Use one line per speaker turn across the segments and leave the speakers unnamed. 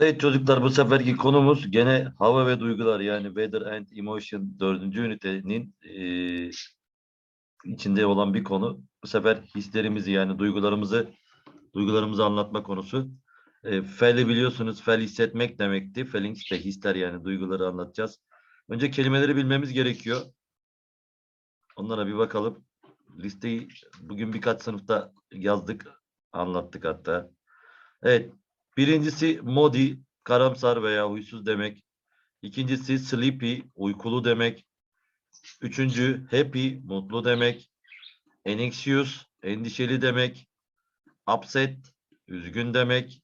Evet çocuklar bu seferki konumuz gene hava ve duygular yani Weather and Emotion dördüncü ünitenin eee, içinde olan bir konu. Bu sefer hislerimizi yani duygularımızı duygularımızı anlatma konusu. E, fel'i biliyorsunuz fel hissetmek demekti. Feelings de hisler yani duyguları anlatacağız. Önce kelimeleri bilmemiz gerekiyor. Onlara bir bakalım. Listeyi bugün birkaç sınıfta yazdık, anlattık hatta. Evet, Birincisi modi, karamsar veya huysuz demek. İkincisi sleepy, uykulu demek. Üçüncü happy, mutlu demek. Anxious, endişeli demek. Upset, üzgün demek.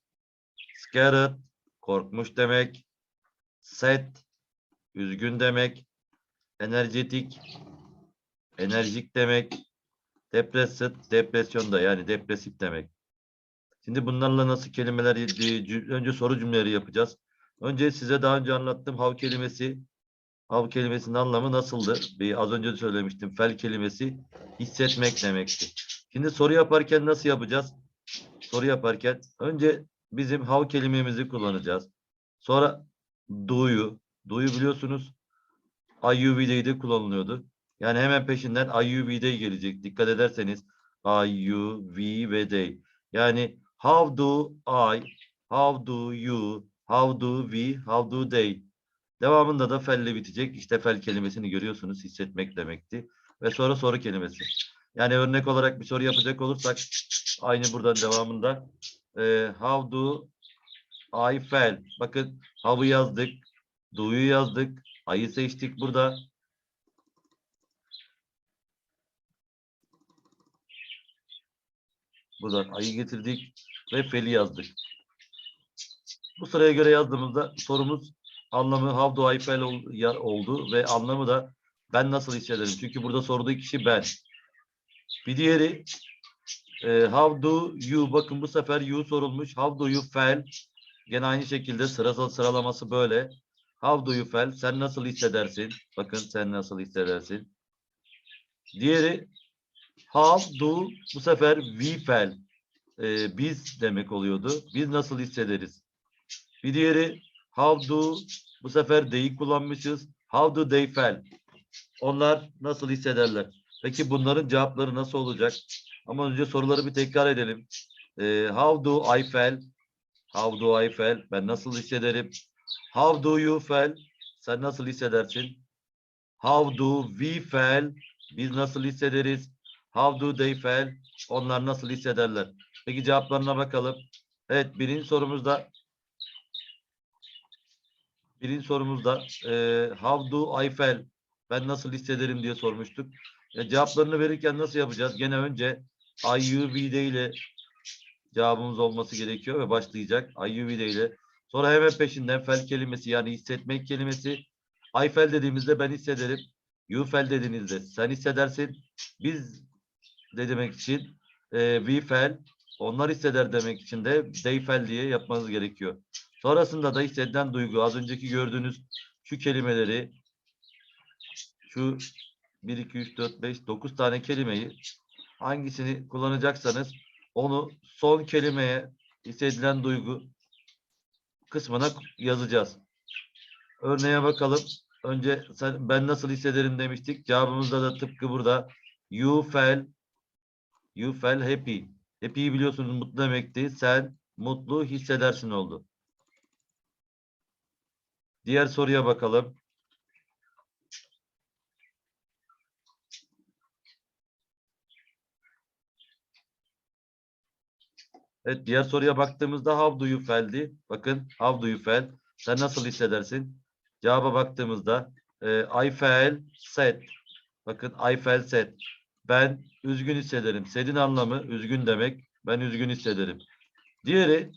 Scared, korkmuş demek. Sad, üzgün demek. Energetik, enerjik demek. Depressed, depresyonda yani depresif demek. Şimdi bunlarla nasıl kelimeler önce soru cümleleri yapacağız. Önce size daha önce anlattım hav kelimesi. Hav kelimesinin anlamı nasıldı? Bir az önce de söylemiştim. Fel kelimesi hissetmek demekti. Şimdi soru yaparken nasıl yapacağız? Soru yaparken önce bizim hav kelimemizi kullanacağız. Sonra do'yu, do'yu biliyorsunuz IUV'de de kullanılıyordu. Yani hemen peşinden IUV'de gelecek. Dikkat ederseniz IUV ve they. Yani How do I, how do you, how do we, how do they? Devamında da felle bitecek. İşte fel kelimesini görüyorsunuz. Hissetmek demekti. Ve sonra soru kelimesi. Yani örnek olarak bir soru yapacak olursak aynı buradan devamında e, how do I feel? Bakın how'u yazdık. Do'yu yazdık. I'ı seçtik burada. Buradan ayı getirdik ve feli yazdık. Bu sıraya göre yazdığımızda sorumuz anlamı how do I feel oldu ve anlamı da ben nasıl hissederim? Çünkü burada sorduğu kişi ben. Bir diğeri e, how do you bakın bu sefer you sorulmuş. How do you feel? Gene aynı şekilde sırasal sıralaması böyle. How do you feel? Sen nasıl hissedersin? Bakın sen nasıl hissedersin? Diğeri how do bu sefer we feel? E, biz demek oluyordu. Biz nasıl hissederiz? Bir diğeri how do bu sefer they'i kullanmışız. How do they feel? Onlar nasıl hissederler? Peki bunların cevapları nasıl olacak? Ama önce soruları bir tekrar edelim. E, how do I feel? How do I feel? Ben nasıl hissederim? How do you feel? Sen nasıl hissedersin? How do we feel? Biz nasıl hissederiz? How do they feel? Onlar nasıl hissederler? Peki cevaplarına bakalım. Evet birinci sorumuzda birinci sorumuzda e, how do I feel? Ben nasıl hissederim diye sormuştuk. E, cevaplarını verirken nasıl yapacağız? Gene önce IUVD ile cevabımız olması gerekiyor ve başlayacak. IUVD ile. Sonra hemen peşinden fel kelimesi yani hissetmek kelimesi. I feel dediğimizde ben hissederim. You feel dediğinizde sen hissedersin. Biz de demek için e, we feel onlar hisseder demek için de they feel diye yapmanız gerekiyor. Sonrasında da hissedilen duygu az önceki gördüğünüz şu kelimeleri şu 1 2 3 4 5 9 tane kelimeyi hangisini kullanacaksanız onu son kelimeye hissedilen duygu kısmına yazacağız. Örneğe bakalım. Önce sen, ben nasıl hissederim demiştik. Cevabımızda da tıpkı burada you feel you feel happy. Happy'yi biliyorsunuz mutlu demekti. Sen mutlu hissedersin oldu. Diğer soruya bakalım. Evet diğer soruya baktığımızda how do you feel'di. Bakın how do you feel? Sen nasıl hissedersin? Cevaba baktığımızda e, I feel sad. Bakın I feel sad. Ben üzgün hissederim. Sad'in anlamı üzgün demek. Ben üzgün hissederim. Diğeri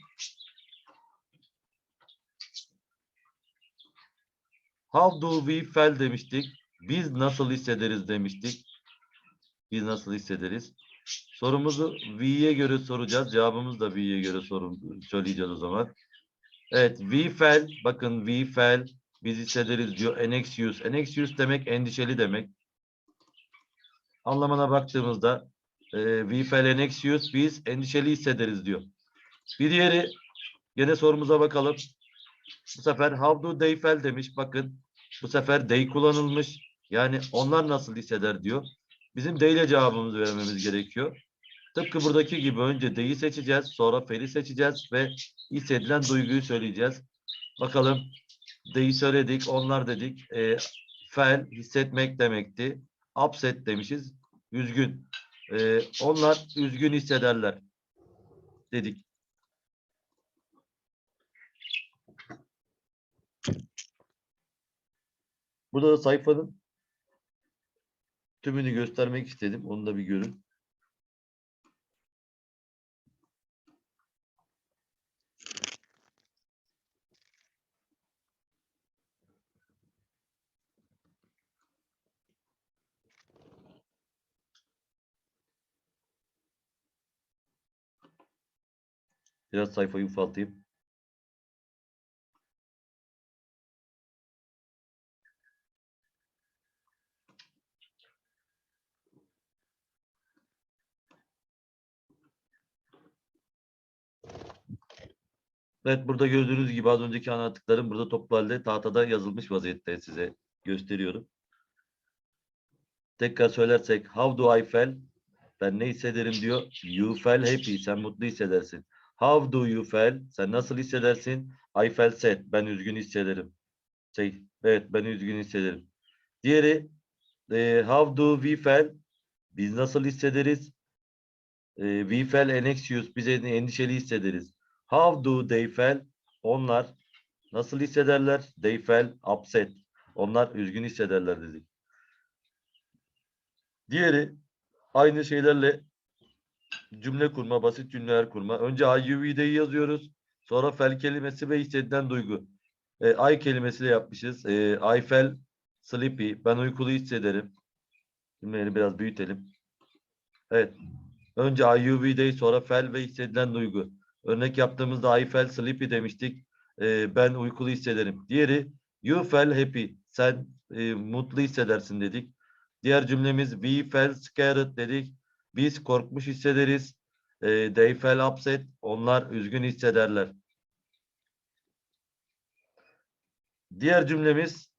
How do we feel demiştik. Biz nasıl hissederiz demiştik. Biz nasıl hissederiz? Sorumuzu we'ye göre soracağız. Cevabımız da we'ye göre sorun söyleyeceğiz o zaman. Evet, we feel. Bakın we feel. Biz hissederiz diyor. Anxious. Anxious demek endişeli demek. Anlamına baktığımızda e, we feel anxious. Biz endişeli hissederiz diyor. Bir diğeri gene sorumuza bakalım. Bu sefer how do they feel demiş. Bakın bu sefer they kullanılmış. Yani onlar nasıl hisseder diyor. Bizim they ile cevabımızı vermemiz gerekiyor. Tıpkı buradaki gibi önce they'i seçeceğiz. Sonra feel'i seçeceğiz ve hissedilen duyguyu söyleyeceğiz. Bakalım they'i söyledik. Onlar dedik. E, fel hissetmek demekti. Upset demişiz. Üzgün. E, onlar üzgün hissederler dedik. Burada da sayfanın tümünü göstermek istedim. Onu da bir görün. Biraz sayfayı ufaltayım. Evet burada gördüğünüz gibi az önceki anlattıklarım burada toplu halde tahtada yazılmış vaziyette size gösteriyorum. Tekrar söylersek how do I feel? Ben ne hissederim diyor. You feel happy. Sen mutlu hissedersin. How do you feel? Sen nasıl hissedersin? I feel sad. Ben üzgün hissederim. Şey, evet ben üzgün hissederim. Diğeri e, how do we feel? Biz nasıl hissederiz? E, we feel anxious. Biz en- endişeli hissederiz. How do they feel? Onlar nasıl hissederler? They feel upset. Onlar üzgün hissederler dedik. Diğeri aynı şeylerle cümle kurma, basit cümleler kurma. Önce IUV'deyi yazıyoruz. Sonra fel kelimesi ve hissedilen duygu. E, I kelimesiyle yapmışız. E, I feel sleepy. Ben uykulu hissederim. Cümleleri biraz büyütelim. Evet. Önce IUV'deyi sonra fel ve hissedilen duygu. Örnek yaptığımızda I felt sleepy demiştik. E, ben uykulu hissederim. Diğeri you felt happy. Sen e, mutlu hissedersin dedik. Diğer cümlemiz we felt scared dedik. Biz korkmuş hissederiz. E, they felt upset. Onlar üzgün hissederler. Diğer cümlemiz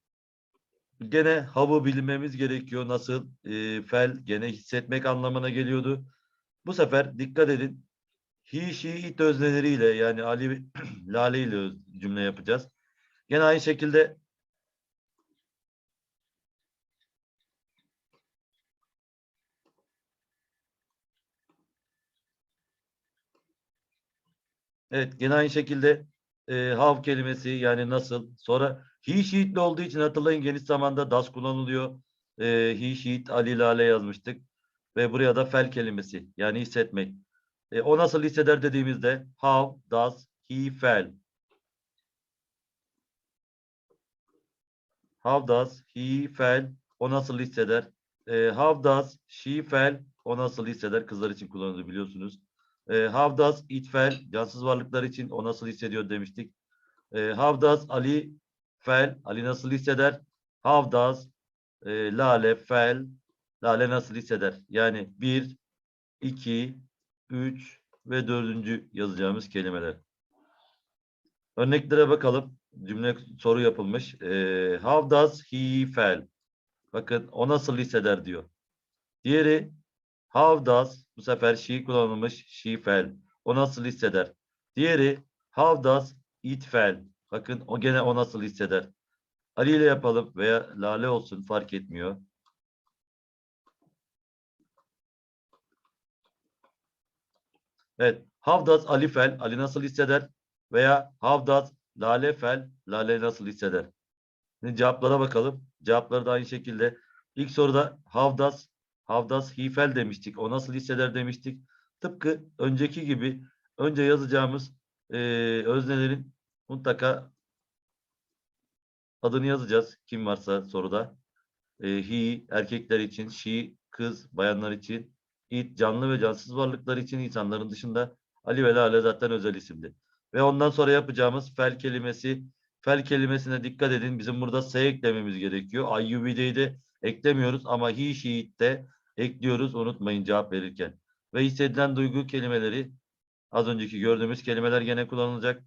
gene hav'ı bilmemiz gerekiyor. Nasıl? E, fel gene hissetmek anlamına geliyordu. Bu sefer dikkat edin. He, she, it özneleriyle yani Ali, Lale ile cümle yapacağız. Gene aynı şekilde Evet gene aynı şekilde e, how kelimesi yani nasıl. Sonra he, she, it'li olduğu için hatırlayın geniş zamanda das kullanılıyor. E, he, she, it, Ali, Lale yazmıştık. Ve buraya da fel kelimesi yani hissetmek. E, o nasıl hisseder dediğimizde how does he feel? How does he feel? O nasıl hisseder? E, how does she feel? O nasıl hisseder? Kızlar için kullanılır biliyorsunuz. E, how does it feel? Cansız varlıklar için o nasıl hissediyor demiştik. E, how does Ali feel? Ali nasıl hisseder? Does e, Lale feel? Lale nasıl hisseder? Yani bir, iki, üç ve dördüncü yazacağımız kelimeler. Örneklere bakalım. Cümle soru yapılmış. E, how does he feel? Bakın o nasıl hisseder diyor. Diğeri how does bu sefer she kullanılmış she feel. O nasıl hisseder? Diğeri how does it feel? Bakın o gene o nasıl hisseder? Ali ile yapalım veya Lale olsun fark etmiyor. Evet. How does Ali feel? Ali nasıl hisseder? Veya how does Lale feel? Lale nasıl hisseder? Şimdi cevaplara bakalım. Cevapları da aynı şekilde. İlk soruda how does he feel demiştik. O nasıl hisseder demiştik. Tıpkı önceki gibi önce yazacağımız eee, öznelerin mutlaka adını yazacağız. Kim varsa soruda. Eee, he erkekler için, she kız, bayanlar için, it canlı ve cansız varlıklar için insanların dışında Ali ve Lale zaten özel isimdi. Ve ondan sonra yapacağımız fel kelimesi fel kelimesine dikkat edin. Bizim burada S eklememiz gerekiyor. IUV'deyi de eklemiyoruz ama it de ekliyoruz. Unutmayın cevap verirken. Ve hissedilen duygu kelimeleri az önceki gördüğümüz kelimeler gene kullanılacak.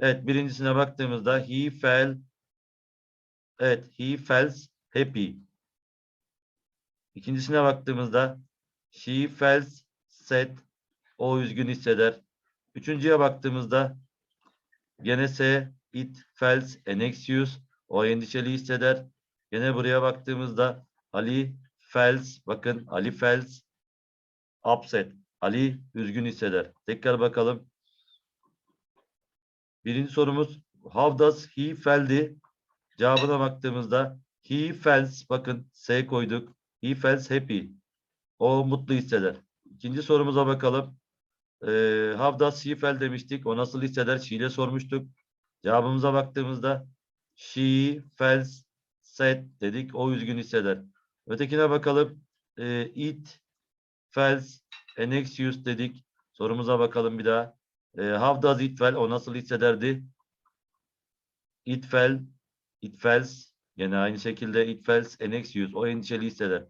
Evet birincisine baktığımızda he fell Evet he felt happy. İkincisine baktığımızda she felt sad. O üzgün hisseder. Üçüncüye baktığımızda gene S it felt anxious. O endişeli hisseder. Gene buraya baktığımızda Ali felt bakın Ali felt upset. Ali üzgün hisseder. Tekrar bakalım. Birinci sorumuz how does he felt Cevabına baktığımızda he felt bakın S koyduk. He felt happy. O mutlu hisseder. İkinci sorumuza bakalım. Ee, how does she feel demiştik. O nasıl hisseder? She ile sormuştuk. Cevabımıza baktığımızda she felt sad dedik. O üzgün hisseder. Ötekine bakalım. Ee, it felt anxious dedik. Sorumuza bakalım bir daha. Ee, how does it feel? O nasıl hissederdi? It felt It felt gene aynı şekilde it felt anxious. O endişeli hisseder.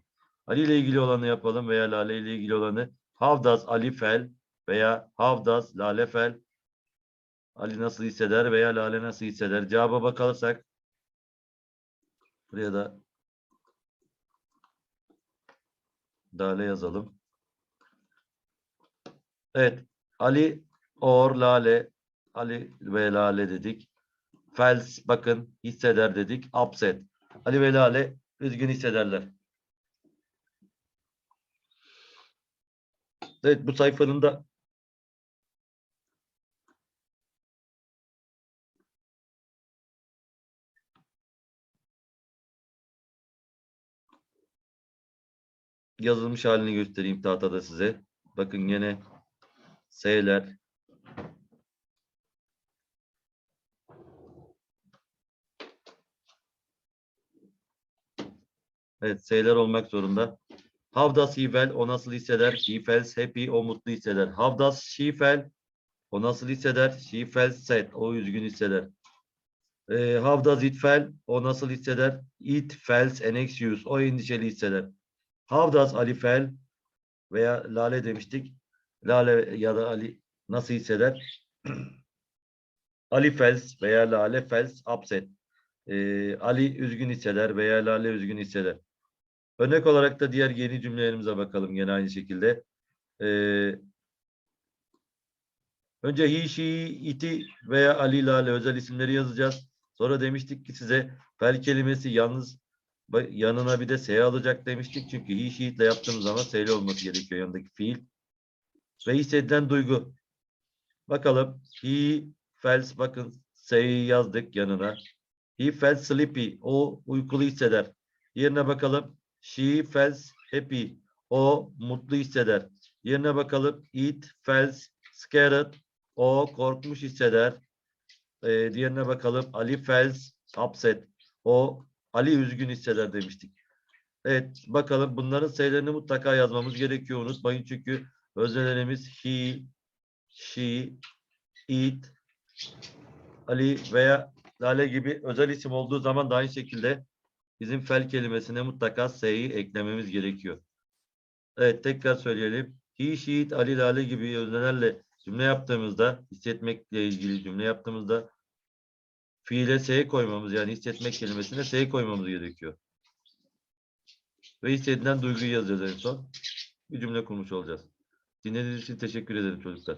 Ali ile ilgili olanı yapalım veya Lale ile ilgili olanı. How does Ali feel veya how does Lale feel? Ali nasıl hisseder veya Lale nasıl hisseder? Cevaba bakarsak buraya da Lale yazalım. Evet. Ali or Lale Ali ve Lale dedik. Fels bakın hisseder dedik. Upset. Ali ve Lale üzgün hissederler. Evet bu sayfanın da yazılmış halini göstereyim tahtada size. Bakın yine S'ler, Evet, S'ler olmak zorunda. How does he feel? O nasıl hisseder? He feels happy. O mutlu hisseder. How does she feel? O nasıl hisseder? She feels sad. O üzgün hisseder. Ee, how does it feel? O nasıl hisseder? It feels anxious. O endişeli hisseder. Does Ali feel? Veya Lale demiştik. Lale ya da Ali nasıl hisseder? Ali feels veya Lale feels upset. Ee, Ali üzgün hisseder veya Lale üzgün hisseder. Örnek olarak da diğer yeni cümlelerimize bakalım gene aynı şekilde. Ee, önce he, she, iti veya Ali, Lale özel isimleri yazacağız. Sonra demiştik ki size fel kelimesi yalnız yanına bir de S alacak demiştik. Çünkü he, she ile yaptığımız zaman S'li olması gerekiyor yanındaki fiil. Ve hissedilen duygu. Bakalım. He felt bakın S'yi yazdık yanına. He felt sleepy. O uykulu hisseder. Yerine bakalım. She felt happy. O mutlu hisseder. Yerine bakalım. It felt scared. O korkmuş hisseder. Ee, diğerine bakalım. Ali felt upset. O Ali üzgün hisseder demiştik. Evet bakalım bunların sayılarını mutlaka yazmamız gerekiyor. Unutmayın çünkü öznelerimiz he, she, it, Ali veya Lale gibi özel isim olduğu zaman da aynı şekilde bizim fel kelimesine mutlaka S'yi eklememiz gerekiyor. Evet tekrar söyleyelim. He, she, it, Ali, Lale gibi öznelerle cümle yaptığımızda, hissetmekle ilgili cümle yaptığımızda fiile S koymamız yani hissetmek kelimesine S koymamız gerekiyor. Ve hissedilen duyguyu yazacağız en son. Bir cümle kurmuş olacağız. Dinlediğiniz için teşekkür ederim çocuklar.